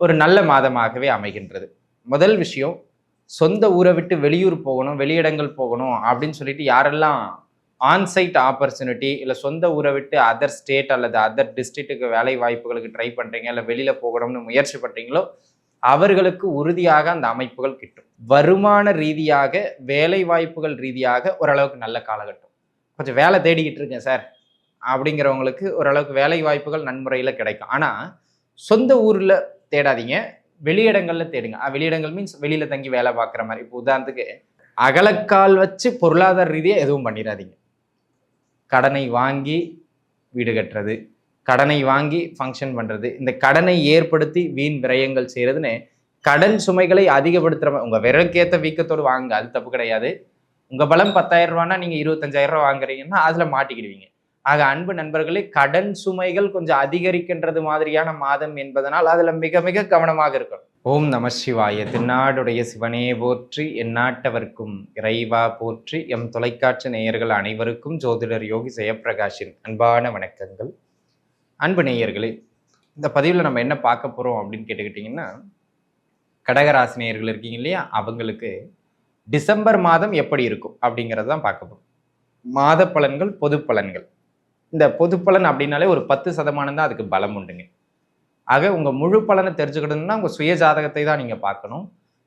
ஒரு நல்ல மாதமாகவே அமைகின்றது. முதல் விஷயம் சொந்த ஊரை விட்டு வெளியூர் போகணும் வெளியிடங்கள் போகணும் அப்படின்னு சொல்லிட்டு யாரெல்லாம் ஆன்சைட் ஆப்பர்ச்சுனிட்டி இல்லை சொந்த ஊரை விட்டு அதர் ஸ்டேட் அல்லது அதர் டிஸ்ட்ரிக்ட்டுக்கு வேலை வாய்ப்புகளுக்கு ட்ரை பண்ணுறீங்க இல்லை வெளியில் போகணும்னு முயற்சி பண்ணுறீங்களோ அவர்களுக்கு உறுதியாக அந்த அமைப்புகள் கிட்டும். வருமான ரீதியாக வேலை வாய்ப்புகள் ரீதியாக ஓரளவுக்கு நல்ல காலகட்டம். கொஞ்சம் வேலை தேடிக்கிட்டு இருக்கேன் சார் அப்படிங்கிறவங்களுக்கு ஓரளவுக்கு வேலை வாய்ப்புகள் நன்முறையில் கிடைக்கும். ஆனால் சொந்த ஊரில் தேடாதீங்க. வெளியிடங்களில் தேடுங்க. வெளியிடங்கள் மீன்ஸ் வெளியில் தங்கி வேலை பார்க்குற மாதிரி. இப்போ உதாரணத்துக்கு அகலக்கால் வச்சு பொருளாதார ரீதியாக எதுவும் பண்ணிடாதீங்க. கடனை வாங்கி வீடு கட்டுறது கடனை வாங்கி ஃபங்க்ஷன் பண்ணுறது இந்த கடனை ஏற்படுத்தி வீண் விரயங்கள் செய்கிறதுன்னு கடன் சுமைகளை அதிகப்படுத்துகிற மாதிரி உங்கள் விரலுக்கேற்ற வீக்கத்தோடு வாங்குங்க. அது தப்பு கிடையாது. உங்கள் பலம் பத்தாயிரம் ரூபான்னா நீங்கள் இருபத்தஞ்சாயிரம் ரூபா வாங்குறீங்கன்னா அதில் மாட்டிக்கிடுவீங்க. ஆக அன்பு நண்பர்களே கடன் சுமைகள் கொஞ்சம் அதிகரிக்கின்றது மாதிரியான மாதம் என்பதனால் அதில் மிக மிக கவனமாக இருக்கணும். ஓம் நம சிவாய. திருநாடுடைய சிவனே போற்றி எந்நாட்டவர்க்கும் இறைவா போற்றி எம் தொலைக்காட்சி நேயர்கள் அனைவருக்கும் ஜோதிடர் யோகி ஜெயப்பிரகாஷின் அன்பான வணக்கங்கள். அன்பு நேயர்களே இந்த பதிவில் நம்ம என்ன பார்க்க போகிறோம் அப்படின்னு கேட்டுக்கிட்டிங்கன்னா கடகராசி நேயர்கள் இருக்கீங்க இல்லையா? அவங்களுக்கு டிசம்பர் மாதம் எப்படி இருக்கும் அப்படிங்கிறது தான் பார்க்க போகிறோம் மாத பலன்கள் பொது பலன்கள். இந்த பொது பலன் அப்படின்னாலே ஒரு பத்து சதமானம் தான் அதுக்கு பலம் உண்டுங்க. ஆக உங்கள் முழு பலனை தெரிஞ்சுக்கணும்னா உங்கள் சுய ஜாதகத்தை தான் நீங்கள் பார்க்கணும்.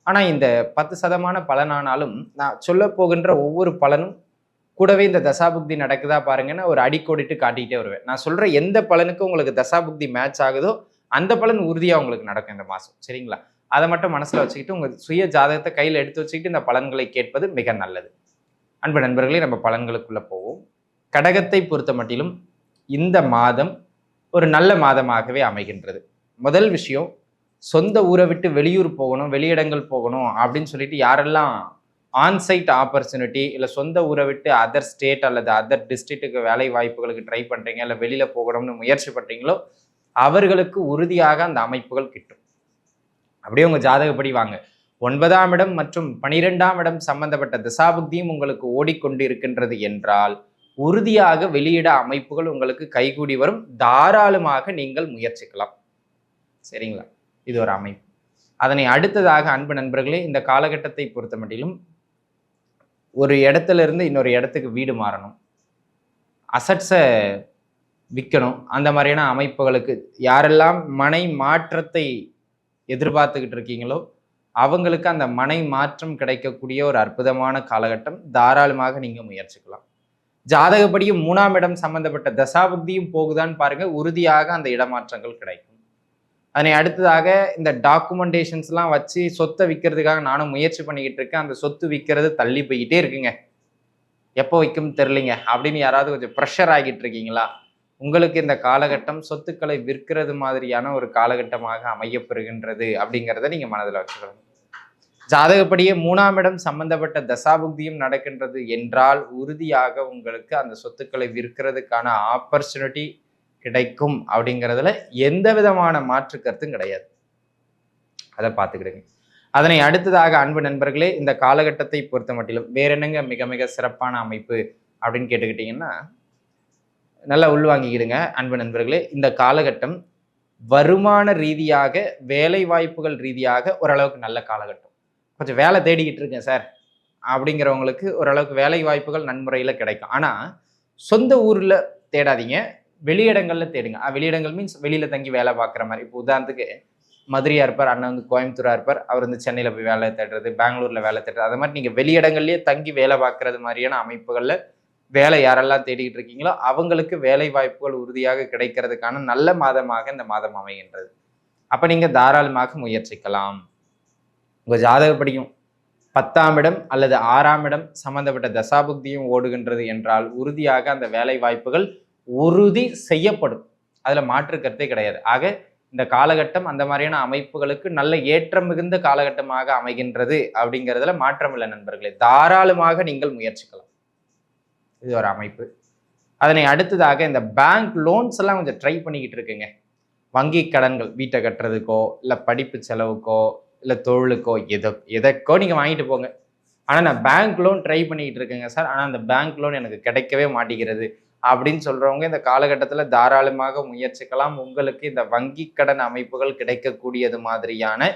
ஆனால் இந்த பத்து சதமான பலனானாலும் நான் சொல்ல போகின்ற ஒவ்வொரு பலனும் கூடவே இந்த தசாபுக்தி நடக்குதா பாருங்கன்னா ஒரு அடிக்கோடிட்டு காட்டிக்கிட்டே வருவேன். நான் சொல்கிற எந்த பலனுக்கு உங்களுக்கு தசாபுக்தி மேட்ச் ஆகுதோ அந்த பலன் உறுதியாக உங்களுக்கு நடக்கும் இந்த மாதம் சரிங்களா? அதை மட்டும் மனசில் வச்சுக்கிட்டு உங்கள் சுய ஜாதகத்தை கையில் எடுத்து வச்சுக்கிட்டு இந்த பலன்களை கேட்பது மிக நல்லது. அன்பு நண்பர்களே நம்ம பலன்களுக்குள்ளே போவோம். கடகத்தை பொறுத்த மட்டிலும் இந்த மாதம் ஒரு நல்ல மாதமாகவே அமைகின்றது. முதல் விஷயம் சொந்த ஊரை விட்டு வெளியூர் போகணும் வெளியிடங்கள் போகணும் அப்படின்னு சொல்லிட்டு யாரெல்லாம் ஆன்சைட் ஆப்பர்ச்சுனிட்டி இல்லை சொந்த ஊரை விட்டு அதர் ஸ்டேட் அல்லது அதர் டிஸ்ட்ரிக்ட்டுக்கு வேலை வாய்ப்புகளுக்கு ட்ரை பண்ணுறீங்க இல்லை வெளியில் போகணும்னு முயற்சி பண்ணுறீங்களோ அவர்களுக்கு உறுதியாக அந்த அமைப்புகள் கிட்டும். அப்படியே உங்கள் ஜாதகப்படி வாங்க. ஒன்பதாம் இடம் மற்றும் பனிரெண்டாம் இடம் சம்பந்தப்பட்ட திசாபுக்தியும் உங்களுக்கு ஓடிக்கொண்டு இருக்கின்றது என்றால் உறுதியாக வெளியிட அமைப்புகள் உங்களுக்கு கைகூடி வரும். தாராளமாக நீங்கள் முயற்சிக்கலாம். சரிங்களா? இது ஒரு அமைப்பு. அதனை அடுத்ததாக அன்பு நண்பர்களே இந்த காலகட்டத்தை பொறுத்த மட்டிலும் ஒரு இடத்துல இருந்து இன்னொரு இடத்துக்கு வீடு மாறணும். அசட்ஸை விற்கணும் அந்த மாதிரியான அமைப்புகளுக்கு யாரெல்லாம் மனை மாற்றத்தை எதிர்பார்த்துக்கிட்டு இருக்கீங்களோ அவங்களுக்கு அந்த மனை மாற்றம் கிடைக்கக்கூடிய ஒரு அற்புதமான காலகட்டம். தாராளமாக நீங்கள் முயற்சிக்கலாம். ஜாதகப்படியும் மூணாம் இடம் சம்பந்தப்பட்ட தசாபுக்தியும் போகுதான்னு பாருங்க. உறுதியாக அந்த இடமாற்றங்கள் கிடைக்கும். அதனை அடுத்ததாக இந்த டாக்குமெண்டேஷன்ஸ்லாம் வச்சு சொத்தை விற்கிறதுக்காக நானும் முயற்சி பண்ணிக்கிட்டு இருக்கேன். அந்த சொத்து விற்கிறது தள்ளி போய்கிட்டே இருக்குங்க. எப்போ வைக்கும் தெரிலிங்க அப்படின்னு யாராவது கொஞ்சம் ப்ரெஷர் ஆகிட்டு இருக்கீங்களா? உங்களுக்கு இந்த காலகட்டம் சொத்துக்களை விற்கிறது மாதிரியான ஒரு காலகட்டமாக அமையப்பெறுகின்றது அப்படிங்கிறத நீங்கள் மனதில் வச்சுக்கணும். ஜாதகப்படியே மூணாம் இடம் சம்பந்தப்பட்ட தசாபுக்தியும் நடக்கின்றது என்றால் உறுதியாக உங்களுக்கு அந்த சொத்துக்களை விற்கிறதுக்கான ஆப்பர்ச்சுனிட்டி கிடைக்கும் அப்படிங்கிறதுல எந்த விதமான மாற்று கருத்தும் கிடையாது. அதை பார்த்துக்கிடுங்க. அதனை அடுத்ததாக அன்பு நண்பர்களே இந்த காலகட்டத்தை பொறுத்த மட்டிலும் வேற என்னங்க மிக மிக சிறப்பான அமைப்பு அப்படின்னு கேட்டுக்கிட்டிங்கன்னா நல்லா உள்வாங்கிக்கிடுங்க அன்பு நண்பர்களே. இந்த காலகட்டம் வருமான ரீதியாக வேலை வாய்ப்புகள் ரீதியாக ஓரளவுக்கு நல்ல காலகட்டம். கொஞ்சம் வேலை தேடிக்கிட்டு இருக்கேன் சார். அப்படிங்கிறவங்களுக்கு ஓரளவுக்கு வேலை வாய்ப்புகள் நன்முறையில் கிடைக்கும். ஆனால் சொந்த ஊரில் தேடாதீங்க. வெளியிடங்களில் தேடுங்க. வெளியிடங்கள் மீன்ஸ் வெளியில் தங்கி வேலை பார்க்குற மாதிரி. இப்போ உதாரணத்துக்கு மதுரையாக இருப்பார் அண்ணன் வந்து கோயம்புத்தூராக இருப்பார். அவர் வந்து சென்னையில் போய் வேலை தேடுறது பெங்களூரில் வேலை தேடுறது. அது மாதிரி நீங்கள் வெளியிடங்கள்லேயே தங்கி வேலை பார்க்குறது மாதிரியான அமைப்புகளில் வேலை யாரெல்லாம் தேடிக்கிட்டு இருக்கீங்களோ அவங்களுக்கு வேலை வாய்ப்புகள் உறுதியாக கிடைக்கிறதுக்கான நல்ல மாதமாக இந்த மாதம் அமைகின்றது. அப்போ நீங்கள் தாராளமாக முயற்சிக்கலாம். உங்கள் ஜாதகப்படியும் பத்தாம் இடம் அல்லது ஆறாம் இடம் சம்பந்தப்பட்ட தசாபுக்தியும் ஓடுகின்றது என்றால் உறுதியாக அந்த வேலை வாய்ப்புகள் உறுதி செய்யப்படும். அதில் மாற்று கருத்தே கிடையாது. ஆக இந்த காலகட்டம் அந்த மாதிரியான அமைப்புகளுக்கு நல்ல ஏற்றம் மிகுந்த காலகட்டமாக அமைகின்றது அப்படிங்கிறதுல மாற்றம் இல்லை நண்பர்களே. தாராளமாக நீங்கள் முயற்சிக்கலாம். இது ஒரு அமைப்பு. அதனை அடுத்ததாக இந்த பேங்க் லோன்ஸ் எல்லாம் கொஞ்சம் ட்ரை பண்ணிக்கிட்டு இருக்குங்க. வங்கி கடன்கள் வீட்டை கட்டுறதுக்கோ இல்லை படிப்பு செலவுக்கோ இல்லை தொழிலுக்கோ எதோ எதற்கோ நீங்கள் வாங்கிட்டு போங்க. ஆனால் நான் பேங்க் லோன் ட்ரை பண்ணிக்கிட்டு இருக்கேங்க சார். ஆனால் அந்த பேங்க் லோன் எனக்கு கிடைக்கவே மாட்டேங்கிறது அப்படின்னு சொல்கிறவங்க இந்த காலகட்டத்தில் தாராளமாக முயற்சிக்கலாம். உங்களுக்கு இந்த வங்கி கடன் அமைப்புகள் கிடைக்கக்கூடியது மாதிரியான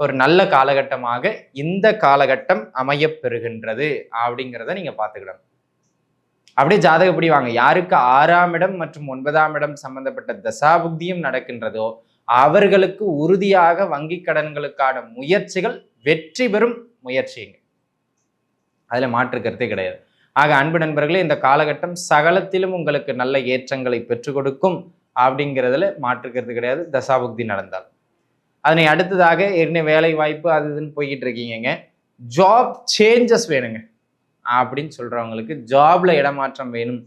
ஒரு நல்ல காலகட்டமாக இந்த காலகட்டம் அமையப்பெறுகின்றது அப்படிங்கிறத நீங்கள் பார்த்துக்கிடணும். அப்படியே ஜாதகப்படி வாங்க. யாருக்கு ஆறாம் இடம் மற்றும் ஒன்பதாம் இடம் சம்பந்தப்பட்ட தசாபுக்தியும் நடக்கின்றதோ அவர்களுக்கு உறுதியாக வங்கி கடன்களுக்கான முயற்சிகள் வெற்றி பெறும் முயற்சிங்க. அதுல மாற்று கருத்தே கிடையாது. ஆக அன்பு நண்பர்களே இந்த காலகட்டம் சகலத்திலும் உங்களுக்கு நல்ல ஏற்றங்களை பெற்றுக் கொடுக்கும் அப்படிங்கிறதுல மாற்றுக்கிறது கிடையாது. தசாபுக்தி நடந்தால். அதனை அடுத்ததாக என்ன வேலை வாய்ப்பு அது இதுன்னு போய்கிட்டு இருக்கீங்க ஜாப் சேஞ்சஸ் வேணுங்க. அப்படின்னு சொல்றவங்களுக்கு ஜாப்ல இடமாற்றம் வேணும்.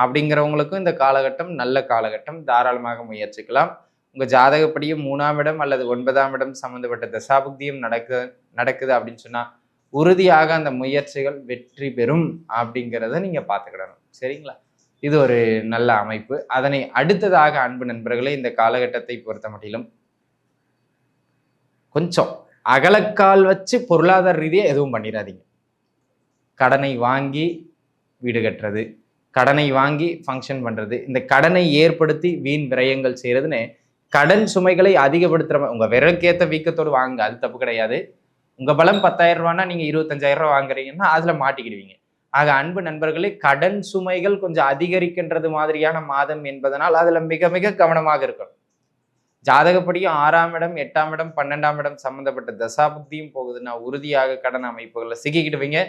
அப்படிங்கிறவங்களுக்கும் இந்த காலகட்டம் நல்ல காலகட்டம். தாராளமாக முயற்சிக்கலாம். உங்க ஜாதகப்படியும் மூணாம் இடம் அல்லது ஒன்பதாம் இடம் சம்மந்தப்பட்ட தசாபுக்தியும் நடக்கு நடக்குது அப்படின்னு சொன்னால் உறுதியாக அந்த முயற்சிகள் வெற்றி பெறும் அப்படிங்கிறத நீங்க பார்த்துக்கிடணும். சரிங்களா? இது ஒரு நல்ல அமைப்பு. அதனை அடுத்ததாக அன்பு நண்பர்களே இந்த காலகட்டத்தை பொறுத்த மட்டிலும் கொஞ்சம் அகலக்கால் வச்சு பொருளாதார ரீதியாக எதுவும் பண்ணிடாதீங்க. கடனை வாங்கி வீடு கட்டுறது கடனை வாங்கி ஃபங்க்ஷன் பண்ணுறது இந்த கடனை ஏற்படுத்தி வீண் விரயங்கள் செய்கிறதுன்னு கடன் சுமைகளை அதிகப்படுத்துகிற உங்கள் விரலுக்கேற்ற வீக்கத்தோடு வாங்க அது தப்பு கிடையாது. உங்கள் பலம் பத்தாயிரம் ரூபான்னா நீங்கள் இருபத்தஞ்சாயிரம் ரூபா வாங்குறீங்கன்னா அதில் மாட்டிக்கிடுவீங்க. ஆக அன்பு நண்பர்களே கடன் சுமைகள் கொஞ்சம் அதிகரிக்கின்றது மாதிரியான மாதம் என்பதனால் அதில் மிக மிக கவனமாக இருக்கணும். ஜாதகப்படியும் ஆறாம் இடம் எட்டாம் இடம் பன்னெண்டாம் இடம் சம்மந்தப்பட்ட தசாபுக்தியும் போகுதுன்னா உறுதியாக கடன் அமைப்புகளில் சிக்கிக்கிடுவீங்க.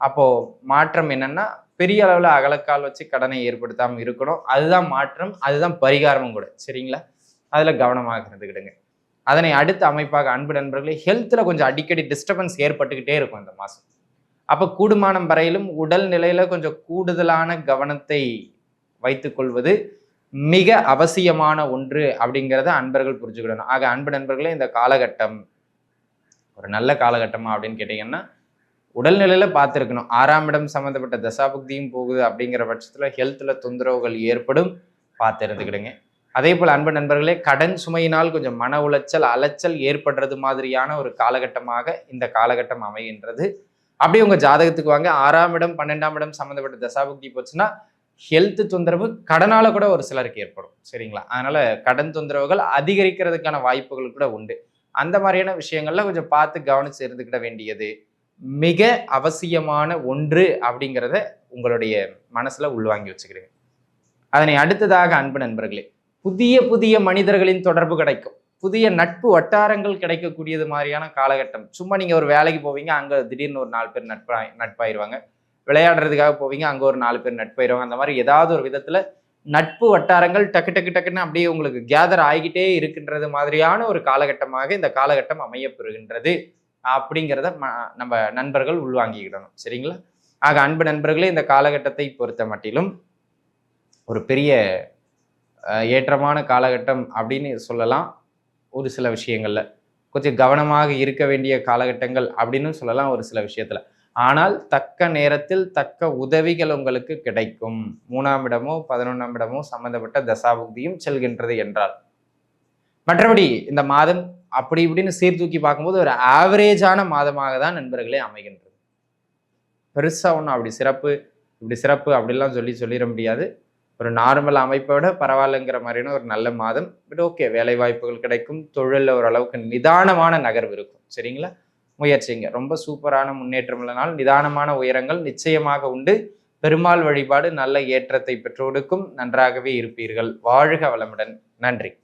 அப்போது மாற்றம் என்னென்னா பெரிய அளவில் அகலக்கால் வச்சு கடனை ஏற்படுத்தாமல் இருக்கணும். அதுதான் மாற்றம் அதுதான் பரிகாரமும் கூட. சரிங்களா? அதில் கவனமாக இருந்துக்கிடுங்க அதனை அடுத்த அமைப்பாக அன்பு நண்பர்களே ஹெல்த்தில் கொஞ்சம் அடிக்கடி டிஸ்டர்பன்ஸ் ஏற்பட்டுக்கிட்டே இருக்கும் இந்த மாதம் அப்போ கூடுமானம் வரையிலும் உடல் நிலையில் கொஞ்சம் கூடுதலான கவனத்தை வைத்துக்கொள்வது மிக அவசியமான ஒன்று அப்படிங்கிறத அன்பர்கள் புரிஞ்சுக்கிடணும். ஆக அன்பு நண்பர்களே இந்த காலகட்டம் ஒரு நல்ல காலகட்டமா அப்படின்னு கேட்டிங்கன்னா உடல்நிலையில் பார்த்துருக்கணும். ஆறாம் இடம் சம்மந்தப்பட்ட தசாபுக்தியும் போகுது அப்படிங்கிற பட்சத்தில் ஹெல்த்தில் தொந்தரவுகள் ஏற்படும். பார்த்து இருந்துக்கிடுங்க அதே போல் அன்பு நண்பர்களே கடன் சுமையினால் கொஞ்சம் மன உளைச்சல் அலைச்சல் ஏற்படுறது மாதிரியான ஒரு காலகட்டமாக இந்த காலகட்டம் அமைகின்றது. அப்படியே உங்கள் ஜாதகத்துக்கு வாங்க. ஆறாம் இடம் பன்னெண்டாம் இடம் சம்மந்தப்பட்ட தசாபுக்தி போச்சுன்னா ஹெல்த் தொந்தரவு கடனால் கூட ஒரு சிலருக்கு ஏற்படும். சரிங்களா? அதனால் கடன் தொந்தரவுகள் அதிகரிக்கிறதுக்கான வாய்ப்புகள் கூட உண்டு. அந்த மாதிரியான விஷயங்கள்ல கொஞ்சம் பார்த்து கவனித்து இருந்துக்கிட வேண்டியது மிக அவசியமான ஒன்று அப்படிங்கிறத உங்களுடைய மனசில் உள்வாங்கி வச்சுக்கிறீங்க அதனை அடுத்ததாக அன்பு நண்பர்களே புதிய புதிய மனிதர்களின் தொடர்பு கிடைக்கும். புதிய நட்பு வட்டாரங்கள் கிடைக்கக்கூடியது மாதிரியான காலகட்டம். சும்மா நீங்கள் ஒரு வேலைக்கு போவீங்க அங்கே திடீர்னு ஒரு நாலு பேர் நட்பா நட்பாயிருவாங்க. விளையாடுறதுக்காக போவீங்க அங்கே ஒரு நாலு பேர் நட்பாயிருவாங்க. அந்த மாதிரி ஏதாவது ஒரு விதத்தில் நட்பு வட்டாரங்கள் டக்கு டக்கு டக்குன்னு அப்படியே உங்களுக்கு கேதர் ஆகிக்கிட்டே இருக்கின்றது மாதிரியான ஒரு காலகட்டமாக இந்த காலகட்டம் அமையப்பெறுகின்றது அப்படிங்கிறத நம்ம நண்பர்கள் உள்வாங்கிக்கிடணும். சரிங்களா? ஆக அன்பு நண்பர்களே இந்த காலகட்டத்தை பொறுத்த மட்டிலும் ஒரு பெரிய ஏற்றமான காலகட்டம் அப்படின்னு சொல்லலாம். ஒரு சில விஷயங்களில். கொஞ்சம் கவனமாக இருக்க வேண்டிய காலகட்டங்கள் அப்படின்னு சொல்லலாம் ஒரு சில விஷயத்துல. ஆனால் தக்க நேரத்தில் தக்க உதவிகள் உங்களுக்கு கிடைக்கும். மூணாம் இடமோ பதினொன்றாம் இடமோ சம்பந்தப்பட்ட தசாபுக்தியும் செல்கின்றது என்றால். மற்றபடி இந்த மாதம் அப்படி இப்படின்னு சீர்தூக்கி பார்க்கும்போது ஒரு ஆவரேஜான மாதமாக தான் நண்பர்களே அமைகின்றது. பெருசா ஒன்றும் அப்படி சிறப்பு இப்படி சிறப்பு அப்படிலாம் சொல்லி சொல்லிட முடியாது. ஒரு நார்மல் அமைப்பை விட பரவாயில்லைங்கிற மாதிரியான ஒரு நல்ல மாதம். பட் ஓகே வேலை வாய்ப்புகள் கிடைக்கும். தொழிலில் ஓரளவுக்கு நிதானமான நகர்வு இருக்கும். சரிங்களா? முயற்சிங்க. ரொம்ப சூப்பரான முன்னேற்றம் இல்லைனாலும் நிதானமான உயரங்கள் நிச்சயமாக உண்டு. பெருமாள் வழிபாடு நல்ல ஏற்றத்தை பெற்றோடுக்கும் நன்றாகவே இருப்பீர்கள். வாழ்க வளமுடன். நன்றி.